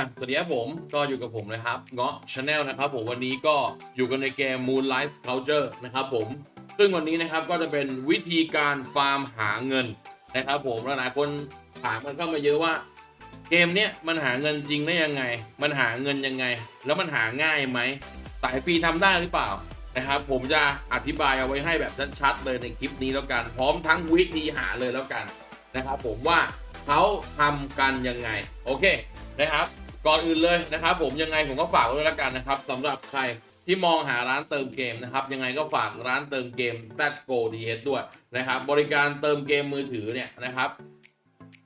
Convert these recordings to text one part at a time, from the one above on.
อะสวัสดีครับผมก็อยู่กับผมนะครับเงาะชาแนลนะครับผมวันนี้ก็อยู่กันในเกม Moonlight Culture นะครับผมซึ่งวันนี้นะครับก็จะเป็นวิธีการฟาร์มหาเงินนะครับผมหลายๆคนถามกันเข้ามาเยอะว่า เกมเนี้ยมันหาเงินจริงได้ยังไง มันหาเงินยังไง แล้วมันหาง่ายไหมสายฟรีทำได้หรือเปล่านะครับ ผมจะอธิบายเอาไว้ให้แบบชัดๆเลยในคลิปนี้แล้วกัน พร้อมทั้งวิธีหาเลยแล้วกันนะครับ ผมว่าเขาทำกันยังไง โอเคนะครับ ก่อนอื่นเลยนะครับ ผมยังไงผมก็ฝากไว้ด้วยแล้วกันนะครับสำหรับใครที่มองหาร้านเติมเกมนะครับ ยังไงก็ฝากร้านเติมเกม z g o d s ด้วยนะครับ บริการเติมเกมมือถือเนี่ยนะครับ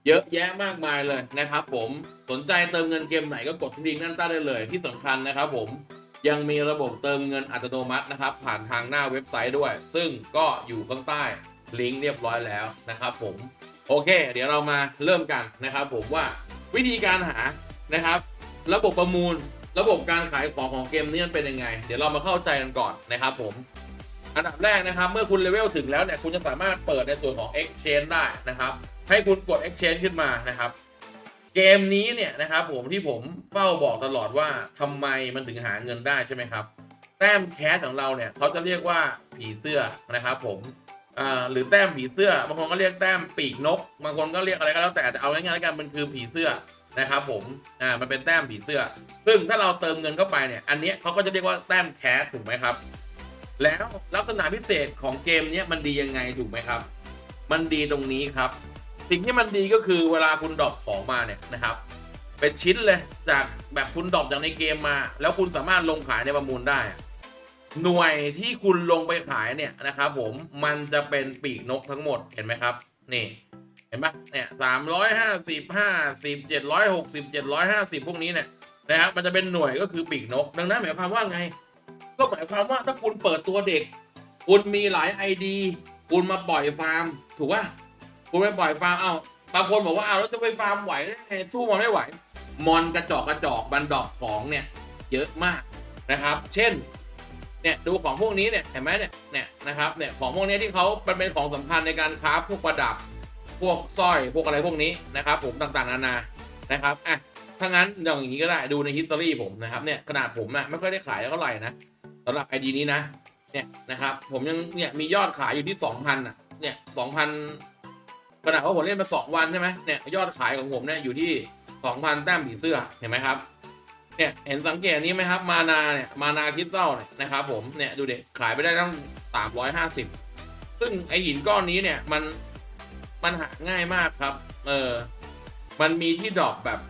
เยอะแยะมากมายเลยนะครับ ผมสนใจเติมเงินเกมไหนก็กดที่ลิงก์ด้านใต้ได้เลย ที่สำคัญนะครับ ผมยังมีระบบเติมเงินอัตโนมัตินะครับ ผ่านทางหน้าเว็บไซต์ด้วย ซึ่งก็อยู่ข้างใต้ลิงก์เรียบร้อยแล้วนะครับ ผมโอเค เดี๋ยวเรามาเริ่มกันนะครับ ผมว่าวิธีการหานะครับ ระบบประมูล ระบบการขายของของเกมนี้มันเป็นยังไง เดี๋ยวเรามาเข้าใจกันก่อนนะครับผมอันดับแรกนะครับ เมื่อคุณเลเวลถึงแล้วเนี่ยคุณจะสามารถเปิดในส่วนของ Exchange ได้นะครับ ให้คุณกด Exchange ขึ้นมานะครับ เกมนี้เนี่ยนะครับผมที่ผมเฝ้าบอกตลอดว่าทำไมมันถึงหาเงินได้ใช่ไหมครับ แต้มแคสของเราเนี่ยเขาจะเรียกว่าผีเสื้อนะครับผมหรือแต้มผีเสื้อบางคนก็เรียกแต้มปีกนก บางคนก็เรียกอะไรก็แล้วแต่แต่เอาง่ายๆแล้วกันมันคือผีเสื้อ นะครับผมอ่ามันเป็นแต้มผีเสื้อ ซึ่งถ้าเราเติมเงินเข้าไปเนี่ยอันนี้เขาก็จะเรียกว่าแต้มแคสถูกไหมครับ แล้วลักษณะพิเศษของเกมเนี้ยมันดียังไงถูกไหมครับ มันดีตรงนี้ครับ สิ่งที่มันดีก็คือเวลาคุณดรอปของมาเนี่ยนะครับเป็นชิ้นเลยจากแบบคุณดรอปจากในเกมมา แล้วคุณสามารถลงขายในประมูลได้ หน่วยที่คุณลงไปขายเนี่ยนะครับ ผมมันจะเป็นปีกนกทั้งหมดเห็นไหมครับ นี่ ห็นปะเนี่ยสามร้อยห้าสิบห้าสิบเจ็ดร้อยหกสิบเจ็ดร้อยห้าสิบพวกนี้เนี่ยนะครับมันจะเป็นหน่วยก็คือปีกนก ดังนั้นหมายความว่าไง ก็หมายความว่าถ้าคุณเปิดตัวเด็ก คุณมีหลายไอดีคุณมาปล่อยฟาร์ม ถูกป่ะคุณไปปล่อยฟาร์มเอาบางคนบอกว่าเอาแล้วจะไปฟาร์มไหวได้ไงสู้มันไม่ไหว มอนกระจอกกระจอกบันดอกของเนี่ยเยอะมากนะครับ เช่นเนี่ยดูของพวกนี้เนี่ยเห็นไหมเนี่ยเนี่ยนะครับเนี่ยของพวกนี้ที่เขามันเป็นของสำคัญในการค้าพวกประดับ พวกสร้อยพวกอะไรพวกนี้นะครับ ผมต่างๆนานานะครับอะถ้างั้นอย่างนี้ก็ได้ดูในฮิสตอรี่ผมนะครับเนี่ยขนาดผมนะไม่ค่อยได้ขายเท่าไหร่นะสำหรับไอดีนี้นะเนี่ยนะครับ ผมยังเนี่ยมียอดขายอยู่ที่สองพันอะเนี่ยสองพันขนาดว่าผมเล่นมาสองวันใช่ไหมเนี่ยยอดขายของผมเนี่ยอยู่ที่สองพันแต้มผีเสื้อเห็นไหมครับเนี่ยเห็นสังเกตนี้ไหมครับมานาเนี่ยมานาคิสตัลเนี่ยนะครับผมเนี่ยดูเด็กขายไปได้ตั้งสามร้อยห้าสิบซึ่งไอหินก้อนนี้เนี่ยมัน มันหาง่ายมากครับ เออ มันมีที่ดรอปแบบ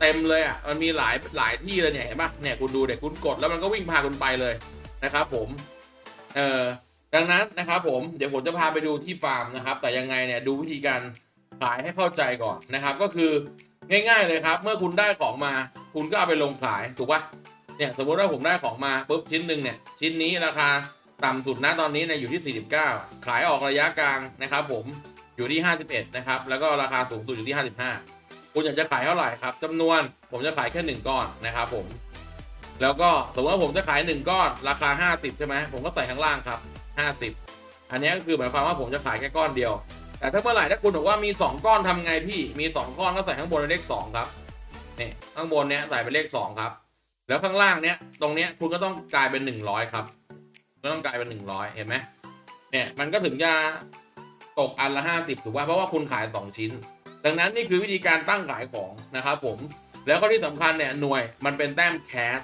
เต็มเลยอะ มันมีหลายหลายที่เลยเนี่ยเห็นปะเนี่ยคุณดูเด็กคุณกดแล้วมันก็วิ่งพาคุณไปเลยนะครับ ผม เออดังนั้นนะครับ ผมเดี๋ยวผมจะพาไปดูที่ฟาร์มนะครับ แต่ยังไงเนี่ยดูวิธีการขายให้เข้าใจก่อนนะครับ ก็คือง่าย ๆเลยครับ เมื่อคุณได้ของมา คุณก็เอาไปลงขายถูกปะเนี่ยสมมติว่าผมได้ของมาปุ๊บชิ้นหนึ่งเนี่ยชิ้นนี้ราคาต่ำสุดนะตอนนี้เนี่ยอยู่ที่ 49 ขายออกระยะกลางนะครับ ผม อยู่ที่ 51 นะครับ แล้วก็ราคาสูงสุดอยู่ที่ 55 คุณอยากจะขายเท่าไหร่ครับจำนวนผมจะขายแค่หนึ่งก้อนนะครับผม แล้วก็สมมติว่าผมจะขายหนึ่งก้อน ราคา 50 ใช่ไหมผมก็ใส่ข้างล่างครับ 50 อันนี้ก็คือหมายความว่าผมจะขายแค่ก้อนเดียว แต่ถ้าเมื่อไหร่ถ้าคุณบอกว่ามี 2 ก้อนทำไงพี่ มี 2 ก้อนก็ใส่ข้างบนเป็นเลข 2 ครับนี่ข้างบนเนี้ยใส่เป็นเลข 2 ครับ แล้วข้างล่างเนี้ยตรงเนี้ยคุณก็ต้องกลายเป็น 100 ครับก็ต้องกลายเป็น 100 เห็นไหมเนี่ยมันก็ถึงจะ ตกอันละ 50ถูกป่ะเพราะว่าคุณขาย 2 ชิ้น ดังนั้นนี่คือวิธีการตั้งขายของนะครับผมแล้วก็ที่สำคัญเนี่ยหน่วยมันเป็นแต้มแคส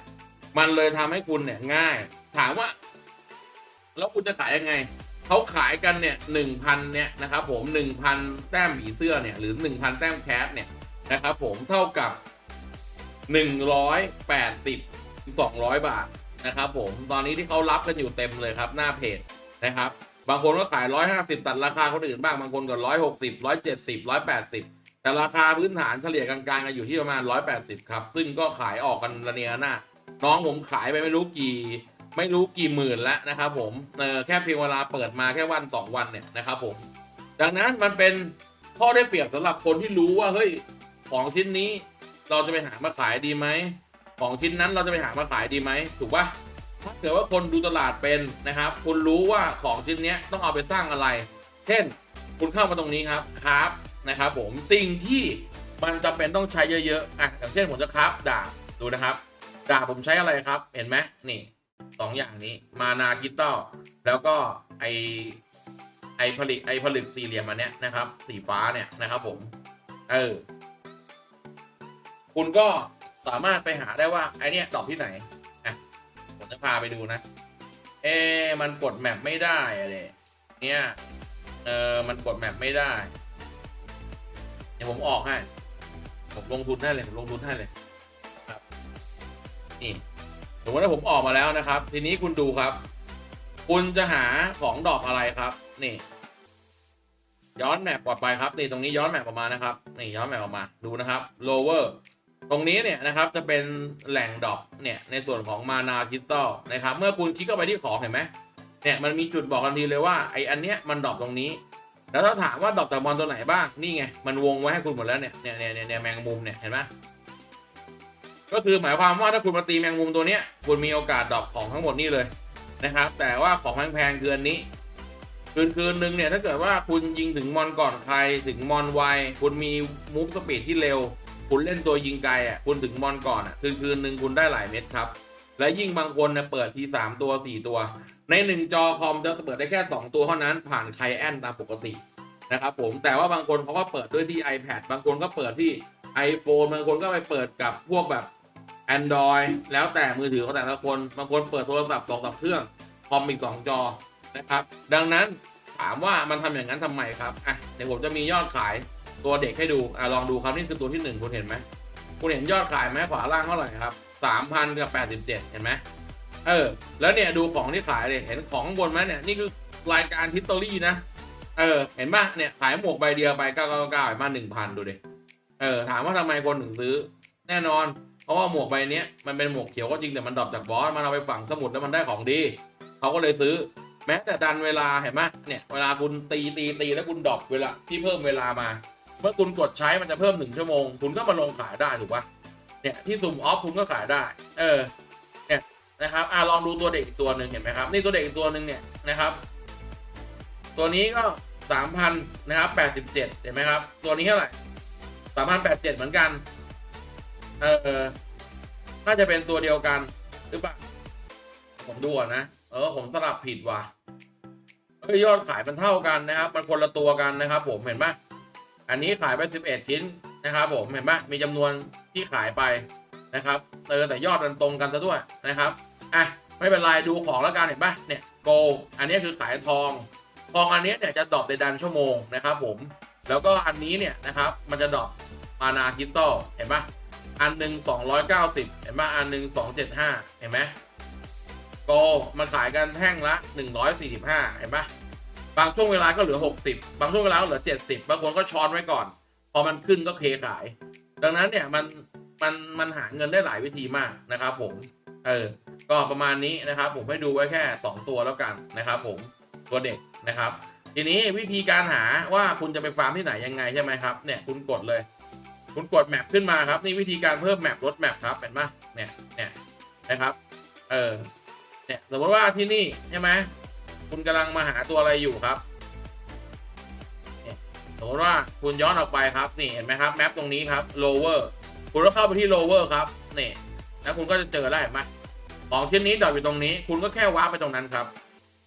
มันเลยทำให้คุณเนี่ยง่าย ถามว่า แล้วคุณจะขายยังไงเขาขายกันเนี่ยหนึ่งพันเนี่ยนะครับผมหนึ่งพันแต้มผีเสื้อเนี่ยหรือหนึ่งพันแต้มแคสเนี่ยนะครับผมเท่ากับหนึ่งร้อยแปดสิบสองร้อยบาทนะครับผมตอนนี้ที่เขารับกันอยู่เต็มเลยครับหน้าเพจนะครับ บางคนก็ขายร้อยห้าสิบตัดราคาคนอื่นบ้างบางคนก็ร้อยหกสิบร้อยเจ็ดสิบร้อยแปดสิบแต่ราคาพื้นฐานเฉลี่ยกลางๆกันอยู่ที่ประมาณร้อยแปดสิบครับ ซึ่งก็ขายออกกันระเนียระนาดน้องผมขายไปไม่รู้กี่ไม่รู้กี่หมื่นแล้วนะครับผมเออแค่เพียงเวลาเปิดมาแค่วันสองวันเนี่ยนะครับผม ดังนั้นมันเป็นข้อได้เปรียบสำหรับคนที่รู้ว่าเฮ้ยของชิ้นนี้เราจะไปหามาขายดีไหมของชิ้นนั้นเราจะไปหามาขายดีไหมถูกปะ ถ้าเกิดว่าคนดูตลาดเป็นนะครับ คุณรู้ว่าของชิ้นนี้ต้องเอาไปสร้างอะไร เช่น คุณเข้ามาตรงนี้ครับครับนะครับ ผมสิ่งที่มันจำเป็นต้องใช้เยอะๆอะอย่างเช่นผมจะคราฟดาบดูนะครับดาบผมใช้อะไรครับ เห็นไหมนี่สองอย่างนี้มานาคริสตัลแล้วก็ไอไอผลิตไอผลึกสี่เหลี่ยมอันเนี้ยนะครับ สีฟ้าเนี่ยนะครับ ผม เออ คุณก็สามารถไปหาได้ว่าไอเนี้ยดอกที่ไหน จะพาไปดูนะ เอมันกดแมปไม่ได้อะเดเนี่ย เออมันกดแมปไม่ได้ เดี๋ยวผมออกให้ ผมลงทุนให้เลย ผมลงทุนให้เลยครับ นี่สมมติว่าผมออกมาแล้วนะครับ ทีนี้คุณดูครับ คุณจะหาของดอกอะไรครับ นี่ ย้อนแมปกลับไปครับนี่ตรงนี้ย้อนแมปออกมานะครับ นี่ย้อนแมปออกมา ดูนะครับ lower ตรงนี้เนี่ยนะครับจะเป็นแหล่งดอกเนี่ยในส่วนของมานาคริสตัลนะครับเมื่อคุณคลิกเข้าไปที่ของเห็นไหมเนี่ยมันมีจุดบอกทันทีเลยว่าไออันเนี้ยมันดอปตรงนี้ แล้วถ้าถามว่าดอปจากมอนตัวไหนบ้างนี่ไงมันวงไว้ให้คุณหมดแล้วเนี่ยเนี่ยเนี่ยเนี่ยแมงมุมเนี่ยเห็นไหมก็คือหมายความว่าถ้าคุณมาตีแมงมุมตัวเนี้ยคุณมีโอกาสดอปของทั้งหมดนี่เลยนะครับ แต่ว่าของแพงๆเกินนี้ คืนคืนหนึ่งเนี่ยถ้าเกิดว่าคุณยิงถึงมอนก่อนใครถึงมอนไวคุณมีมูฟสปีดที่เร็ว คุณเล่นตัวยิงไกลอะคุณถึงมอนก่อนอะคืนคืนหนึ่งคุณได้หลายเม็ดครับ และยิ่งบางคนเนี่ยเปิดทีสามตัวสี่ตัว ในหนึ่งจอคอมจะเปิดได้แค่2ตัวเท่านั้นผ่านไคลแอนตามปกตินะครับผมแต่ว่าบางคนเขาก็เปิดด้วยที่ iPad บางคนก็เปิดที่ iPhone บางคนก็ไปเปิดกับพวกแบบ Android แล้วแต่มือถือของแต่ละคน บางคนเปิดโทรศัพท์สองสามเครื่องคอมอีกสองจอนะครับ ดังนั้นถามว่ามันทำอย่างนั้นทำไมครับอะเดี๋ยวผมจะมียอดขาย ตัวเด็กให้ดูอะลองดูครับนี่คือตัวที่หนึ่งคุณเห็นไหมคุณเห็นยอดขายไหมขวาล่างเท่าไหร่ครับสามพันกับแปดสิบเจ็ดเห็นไหมเออ แล้วเนี่ยดูของที่ขายเลยเห็นของข้างบนไหมเนี่ยนี่คือรายการทิตตอรี่นะ เออ เห็นปะเนี่ยขายหมวกใบเดียวไปเก้าเก้าเก้ามาหนึ่งพันดูดิเออถามว่าทำไมคนถึงซื้อ แน่นอน เพราะว่าหมวกใบนี้มันเป็นหมวกเขียวก็จริงแต่มันดรอปจากบอสมันเอาไปฝังสมุดแล้วมันได้ของดีเขาก็เลยซื้อ แม้แต่ดันเวลาเห็นไหมเนี่ยเวลาคุณตีตีตีแล้วคุณดรอปเวลาที่เพิ่มเวลามา เมื่อคุณกดใช้มันจะเพิ่มหนึ่งชั่วโมง คุณก็มาลงขายได้ถูกปะเนี่ยที่สุ่มออฟคุณก็ขายได้ เออ เนี่ยนะครับอ่าลองดูตัวเด็กอีกตัวหนึ่งเห็นไหมครับ นี่ตัวเด็กอีกตัวหนึ่งเนี่ยนะครับ ตัวนี้ก็สามพันนะครับแปดสิบเจ็ดเห็นไหมครับ ตัวนี้เท่าไหร่สามพันแปดเจ็ดเหมือนกัน เออน่าจะเป็นตัวเดียวกันหรือเปล่าผมดูนะ เออ ผมสลับผิดว่ะเฮ้ยยอดขายมันเท่ากันนะครับ มันคนละตัวกันนะครับ ผมเห็นปะ อันนี้ขายไปสิบเอ็ดชิ้นนะครับผมเห็นปะมีจำนวนที่ขายไปนะครับเออแต่ยอดมันตรงกันซะด้วยนะครับอะไม่เป็นไรดูของแล้วกันเห็นปะเนี่ยโกอันนี้คือขายทอง ทองอันนี้เนี่ยจะดรอปในดันชั่วโมงนะครับผมแล้วก็อันนี้เนี่ยนะครับมันจะดรอปมานาคิสตัลเห็นปะอันหนึ่ง290 เห็นปะอันหนึ่ง275 เห็นไหมโกมันขายกันแท่งละ 145 เห็นปะ บางช่วงเวลาก็เหลือ 60 บางช่วงเวลาก็เหลือ 70 บางคนก็ช้อนไว้ก่อน พอมันขึ้นก็เคขาย ดังนั้นเนี่ยมันมันมันหาเงินได้หลายวิธีมากนะครับผม เออ ก็ประมาณนี้นะครับ ผมให้ดูไว้แค่ 2 ตัวแล้วกันนะครับ ผมตัวเด็กนะครับ ทีนี้วิธีการหาว่าคุณจะไปฟาร์มที่ไหนยังไงใช่ไหมครับเนี่ยคุณกดเลย คุณกดแมปขึ้นมาครับนี่วิธีการเพิ่มแมปลดแมปครับเห็นปะเนี่ยเนี่ยนะครับ เออเนี่ยสมมติว่าที่นี่ใช่ไหม คุณกำลังมาหาตัวอะไรอยู่ครับสมมติว่าคุณย้อนออกไปครับ นี่เห็นไหมครับแมปตรงนี้ครับ lower คุณก็เข้าไปที่ lower ครับนี่แล้วคุณก็จะเจอได้เห็นไหมของชิ้นนี้ดรอปอยู่ตรงนี้ คุณก็แค่วาร์ปไปตรงนั้นครับ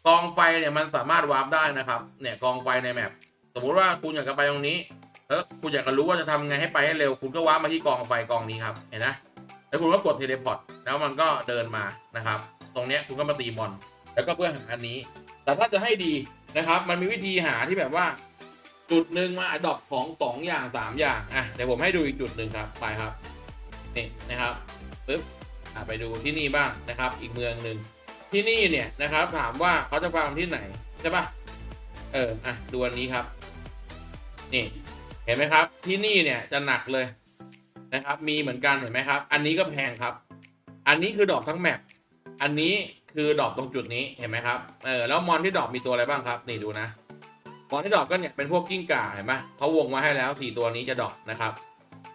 กองไฟเนี่ยมันสามารถวาร์ปได้นะครับ เนี่ยกองไฟในแมปสมมุติว่าคุณอยากจะไปตรงนี้แล้วคุณอยากจะรู้ว่าจะทำไงให้ไปให้เร็ว คุณก็วาร์ปมาที่กองไฟกองนี้ครับเห็นนะแล้วคุณก็กดเทเลพอร์ตแล้วมันก็เดินมานะครับ ตรงเนี้ยคุณก็มาตีมอน แล้วก็เพื่อหาอันนี้ แต่ถ้าจะให้ดีนะครับ มันมีวิธีหาที่แบบว่า จุดหนึ่งมาดอปของสองอย่างสามอย่างอะเดี๋ยวผมให้ดูอีกจุดหนึ่งครับไปครับนี่นะครับปึ๊บไปดูที่นี่บ้างนะครับ อีกเมืองหนึ่งที่นี่เนี่ยนะครับ ถามว่าเขาจะฟาร์มที่ไหนใช่ปะเอออะดูอันนี้ครับ นี่เห็นไหมครับ ที่นี่เนี่ยจะหนักเลยนะครับ มีเหมือนกันเห็นไหมครับ อันนี้ก็แพงครับ อันนี้คือดอกทั้งแมปอันนี้ คือดอกตรงจุดนี้เห็นไหมครับเออแล้วมอนที่ดอกมีตัวอะไรบ้างครับนี่ดูนะมอนที่ดอกก็เนี่ยเป็นพวกกิ้งก่าเห็นไหมเขาวงมาให้แล้วสี่ตัวนี้จะดอกนะครับ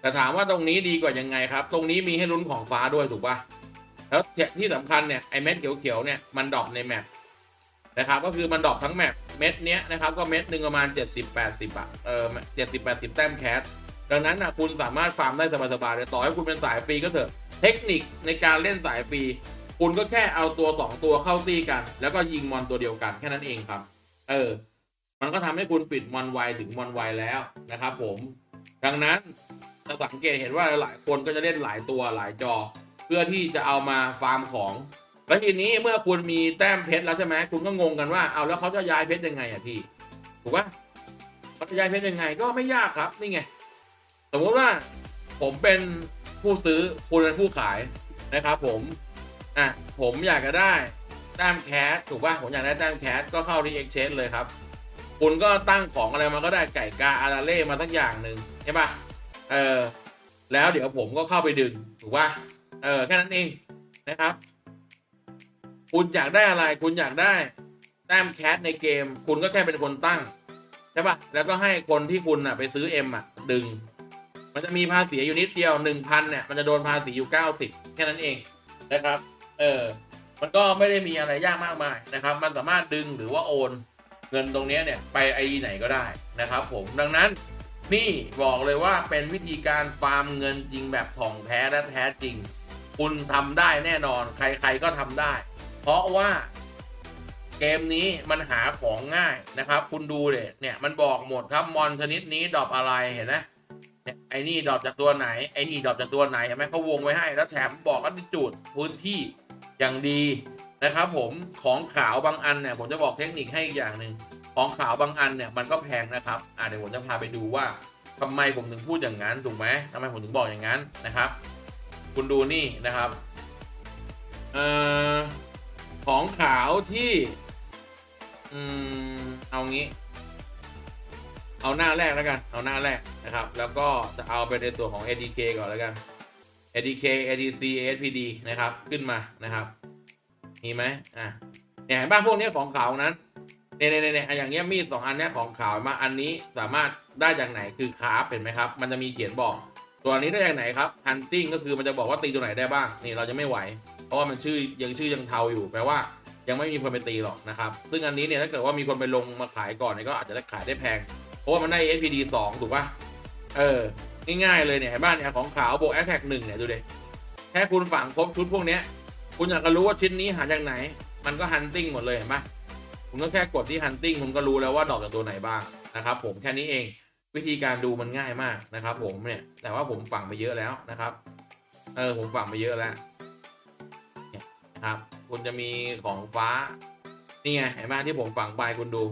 แต่ถามว่าตรงนี้ดีกว่ายังไงครับ ตรงนี้มีให้ลุ้นของฟ้าด้วยถูกปะแล้วที่สำคัญเนี่ยไอเม็ดเขียวๆเนี่ยมันดอปในแมปนะครับก็คือมันดอปทั้งแมปเม็ดเนี้ยนะครับก็เม็ดหนึ่งประมาณ 70 80อะเออ70 80แต้มแคสดังนั้นนะคุณสามารถฟาร์มได้สบายๆเลยต่อให้คุณเป็นสายฟรีก็เถอะเทคนิคในการเล่นสายฟรี คุณก็แค่เอาตัวสองตัวเข้าตีกัน แล้วก็ยิงมอนตัวเดียวกันแค่นั้นเองครับ เออ มันก็ทำให้คุณปิดมอนไวถึงมอนไวแล้วนะครับผม ดังนั้นจะสังเกตเห็นว่าหลายคนก็จะเล่นหลายตัวหลายจอ เพื่อที่จะเอามาฟาร์มของ แล้วทีนี้เมื่อคุณมีแต้มเพชรแล้วใช่ไหมคุณก็งงกันว่าเอาแล้วเขาจะย้ายเพชรยังไงอะพี่ถูกปะเขาจะย้ายเพชรยังไงก็ไม่ยากครับนี่ไงสมมติว่าผมเป็นผู้ซื้อคุณเป็นผู้ขายนะครับผม อะผมอยากจะได้แต้มแคสถูกปะผมอยากได้แต้มแคสก็เข้าที่ Exchange เลยครับ คุณก็ตั้งของอะไรมาก็ได้ไก่กาอาราเล่มาสักอย่างหนึ่งใช่ปะเออแล้วเดี๋ยวผมก็เข้าไปดึงถูกปะเออแค่นั้นเองนะครับ คุณอยากได้อะไร คุณอยากได้แต้มแคสในเกม คุณก็แค่เป็นคนตั้งใช่ปะแล้วก็ให้คนที่คุณอะไปซื้อเอ็มอะ ดึง มันจะมีภาษีอยู่นิดเดียวหนึ่งพันเนี่ย มันจะโดนภาษีอยู่เก้าสิบแค่นั้นเองนะครับ เออ มันก็ไม่ได้มีอะไรยากมากมายนะครับ มันสามารถดึงหรือว่าโอนเงินตรงนี้เนี่ยไปไอไหนก็ได้นะครับผม ดังนั้นนี่บอกเลยว่าเป็นวิธีการฟาร์มเงินจริงแบบถ่องแท้และแท้จริง คุณทำได้แน่นอน ใครๆก็ทำได้ เพราะว่าเกมนี้มันหาของง่ายนะครับ คุณดูเลยเนี่ยมันบอกหมดครับมอนชนิดนี้ดอปอะไรเห็นไหมเนี่ยไอ้นี่ดอปจากตัวไหนไอ้นี่ดอปจากตัวไหนเห็นไหมเขาวงไว้ให้แล้วแถมบอกอัติจูดพื้นที่ อย่างดีนะครับผมของขาวบางอันเนี่ยผมจะบอกเทคนิคให้อีกอย่างหนึ่งของขาวบางอันเนี่ยมันก็แพงนะครับอ่าเดี๋ยวผมจะพาไปดูว่าทำไมผมถึงพูดอย่างนั้นถูกไหมทำไมผมถึงบอกอย่างนั้นนะครับ คุณดูนี่นะครับเอ่อของขาวที่อืมเอางี้ เอาหน้าแรกแล้วกัน เอาหน้าแรกนะครับ แล้วก็จะเอาไปในตัวของ ADK ก่อนแล้วกัน ADK ADC ASPD นะครับ ขึ้นมานะครับ มีไหมอะเนี่ยเห็นป่ะพวกนี้ของขาวนั้นเนี่ยเนี่ยเนี่ยอย่างเงี้ยมีดสองอันเนี้ยของขาวมาอันนี้สามารถได้จากไหนคือคราฟเห็นไหมครับ มันจะมีเขียนบอก ตัวนี้ได้จากไหนครับ hunting ก็คือมันจะบอกว่าตีตัวไหนได้บ้างนี่เราจะไม่ไหว เพราะว่ามันชื่อยังชื่อยังเทาอยู่แปลว่ายังไม่มีคนไปตีหรอกนะครับ ซึ่งอันนี้เนี่ยถ้าเกิดว่ามีคนไปลงมาขายก่อนเนี่ยก็อาจจะได้ขายได้แพง เพราะว่ามันได้ SPD 2 ถูกป่ะ เออ ง่ายๆเลยเนี่ยเห็นบ้านเนี่ยของขาวบวก Attack 1เนี่ยดูดิแค่คุณฝังครบชุดพวกเนี้ย คุณอยากจะรู้ว่าชิ้นนี้หาจากไหน มันก็ hunting หมดเลยเห็นปะคุณก็แค่กดที่ hunting คุณก็รู้แล้วว่าดอกจากตัวไหนบ้างนะครับ ผมแค่นี้เองวิธีการดูมันง่ายมากนะครับ ผมเนี่ยแต่ว่าผมฝังไปเยอะแล้วนะครับเออผมฝังไปเยอะแล้วเนี่ยครับ คุณจะมีของฟ้านี่ไงเห็นไหมที่ผมฝังไปคุณดู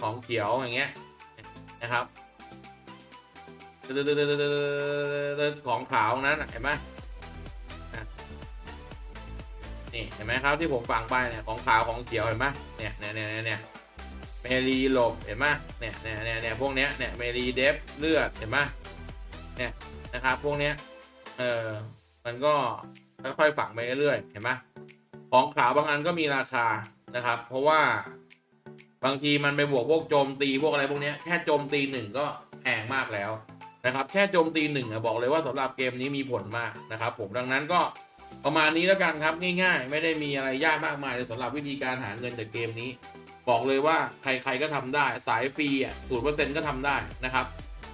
ของเขียวอย่างเงี้ยนะครับ ของขาวนั้นเห็นไหมนี่เห็นไหมครับที่ผมฝังไปเนี่ยของขาวของเขียวเห็นไหมเนี่ยเนี่ยเนี่ยเนี่ยเนี่ยเมรีหลบเห็นไหมเนี่ยเนี่ยเนี่ยเนี่ยพวกเนี้ยเนี่ยเมรีเดฟเลือดเห็นไหมเนี่ยนะครับพวกเนี้ยเออมันก็ค่อยๆฝังไปเรื่อยๆเห็นไหมของขาวบางอันก็มีราคานะครับ เพราะว่าบางทีมันไปบวกพวกโจมตีพวกอะไรพวกนี้แค่โจมตีหนึ่งก็แพงมากแล้ว นะครับแค่โจมตีหนึ่งอะบอกเลยว่าสำหรับเกมนี้มีผลมากนะครับ ผมดังนั้นก็ประมาณนี้แล้วกันครับง่ายๆ ไม่ได้มีอะไรยากมากมายเลยสำหรับวิธีการหาเงินจากเกมนี้ บอกเลยว่าใครๆก็ทำได้สายฟรีอะศูนย์เปอร์เซ็นต์ก็ทำได้นะครับ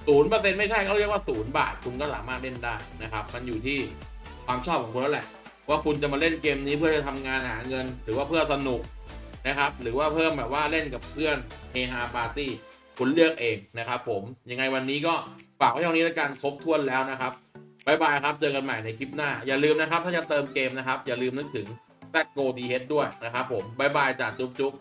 ศูนย์เปอร์เซ็นต์ไม่ใช่เขาเรียกว่าศูนย์บาทคุณก็สามารถเล่นได้นะครับ มันอยู่ที่ความชอบของคุณแล้วแหละว่าคุณจะมาเล่นเกมนี้เพื่อจะทำงานหาเงิน หรือว่าเพื่อสนุกนะครับ หรือว่าเพิ่มแบบว่าเล่นกับเพื่อนเฮฮาปาร์ตี้ คุณเลือกเองนะครับผมยังไงวันนี้ก็ฝากไว้เท่านี้แล้วกันครบถ้วนแล้วนะครับบายบายครับเจอกันใหม่ในคลิปหน้า อย่าลืมนะครับ ถ้าจะเติมเกมนะครับ อย่าลืมนึกถึงแตกโกดีเฮดด้วยนะครับผมบายบายจากจุ๊บจุ๊บ